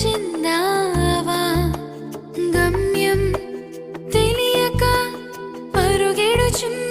చిన్నావా? గమ్యం తెలియక పరుగెడుచున్న